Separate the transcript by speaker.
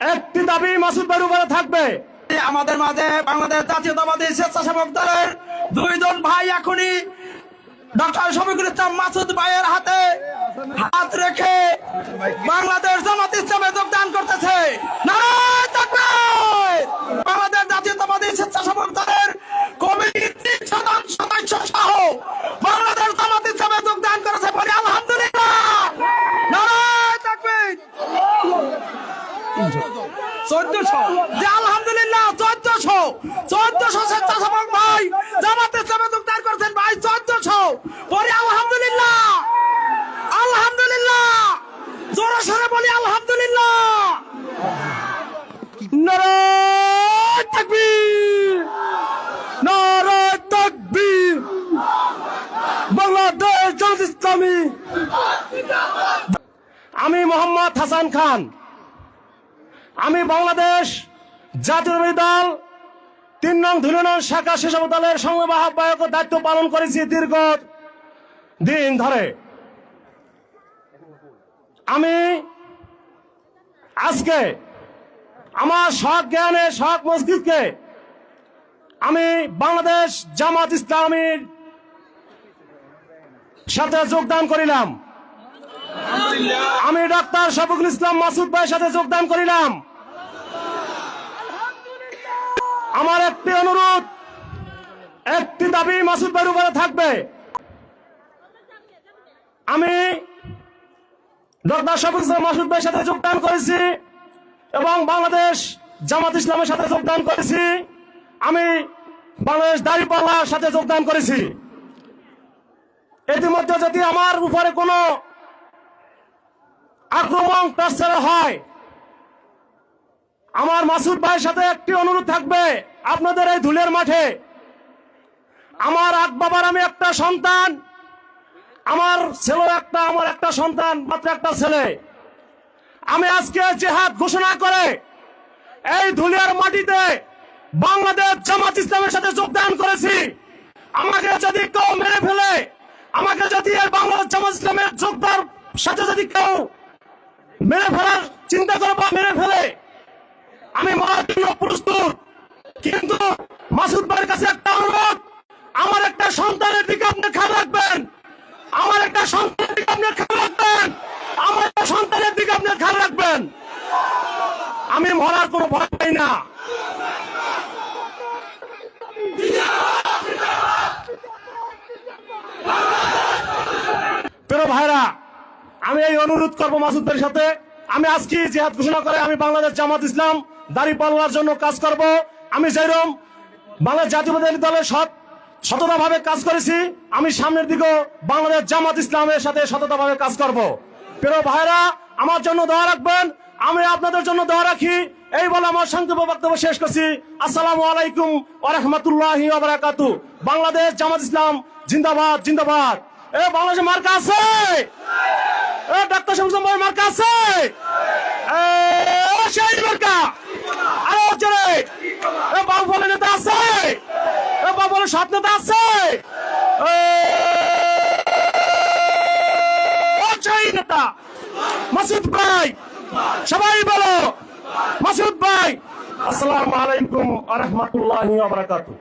Speaker 1: একটি দাবি মাসুদ ভাইয়ের উপরে থাকবে।
Speaker 2: আমাদের মাঝে বাংলাদেশ জাতীয়তাবাদী স্বেচ্ছাসেবক দলের দুইজন ভাই এখনই ডক্টর শফিকুল ইসলাম মাসুদ ভাইয়ের হাতে হাত রেখে বাংলাদেশ জামাত ইসলামে যোগদান করতেছে চোদ্দশো। যে আলহামদুলিল্লাহ চোদ্দশো। চোদ্দশো স্বেচ্ছাসেবক ভাই জামাতে ইসলামে যোগদান করছেন ভাই চোদ্দশো। পরে আলহামদুলিল্লাহ। আলহামদুলিল্লাহ। জোরে সরে বলি আলহামদুলিল্লাহ।
Speaker 1: নারায়ণ তাকবীর। নারায়ণ তাকবীর। বাংলাদেশ জামাত ইসলামী। আমি মোহাম্মদ হাসান খান। আমি বাংলাদেশ জাতীয় দল, তিন নং ধুলনং শাখা শিশু দলের সংবাহক দায়িত্ব পালন করেছি দীর্ঘ দিন ধরে। আমি আজকে আমার শখ জ্ঞানে, শখ মসজিদকে আমি বাংলাদেশ জামাত ইসলামীর সাথে যোগদান করিলাম। আমি ডাক্তার শফিকুল ইসলাম মাসুদ ভাইয়ের সাথে যোগদান করিলাম। আমার একটি অনুরোধ, একটি দাবি মাসুদ ভাইয়ের উপরে থাকবে। আমি ডক্টর ইসলাম মাসুদ ভাইয়ের সাথে যোগদান করেছি এবং বাংলাদেশ জামাত ইসলামের সাথে যোগদান করেছি। আমি বাংলাদেশ দাঁড়িপাল্লার সাথে যোগদান করেছি। ইতিমধ্যে যদি আমার উপরে কোনো আক্রমণ প্রচার হয় আমার মাসুদ ভাইয়ের সাথে একটি অনুরোধ থাকবে আপনাদের এই ধুলের মাঠে। আমার আক বাবার আমি একটা সন্তান, আমার ছেলে একটা, আমার একটা সন্তান, মাত্র একটা ছেলে। আমি আজকে জেহাদ ঘোষণা করে এই ধুলিয়ার মাটিতে বাংলাদেশ জামাত ইসলামের সাথে যোগদান করেছি। আমাকে যদি কেউ মেরে ফেলে, আমাকে যদি বাংলাদেশ জামাত ইসলামের যোগদান সাথে যদি কেউ মেরে ফেলার চিন্তা করে বা মেরে ফেলে আমি মরার জন্য প্রস্তুত। কিন্তু মাসুদ ভাইয়ের কাছে একটা অনুরোধ, আমার একটা সন্তানের দিকে আপনি খেয়াল রাখবেন। আমার একটা সন্তানের দিকে আপনি খেয়াল রাখবেন। আমার একটা সন্তানের দিকে আপনি খেয়াল রাখবেন। আমি মরার কোনো ভয় পাই না। ভাইরা, আমি এই অনুরোধ করব মাসুদের সাথে। আমি আজকে জেহাদ ঘোষণা করে আমি বাংলাদেশ জামাত ইসলাম দাড়ি পাল্লার জন্য কাজ করব। আমি যেরকম বাংলাদেশ জাতীয়বাদী দলের সৎ সততাভাবে কাজ করেছি, আমি সামনের দিকেও বাংলাদেশ জামাত ইসলামের সাথে সততাভাবে কাজ করব। প্রিয় ভাইরা আমার জন্য দোয়া রাখবেন, আমি আপনাদের জন্য দোয়া রাখি। এই বলে আমার সংক্ষেপ বক্তব্য শেষ করছি। আসসালামু আলাইকুম ওরহমতুল্লাহি বারাকাতু বাংলাদেশ জামাত ইসলাম জিন্দাবাদ জিন্দাবাদ। এ বাংলাদেশে মার্কা আছে? ডাক্তার শামসুল আছে? এ মার্কা। আরে মাসুদ ভাই, সবাই বলো। মাসুদ ভাই, আসসালামু আলাইকুম রহমতুল্লাহি ওয়া বারাকাতুহু।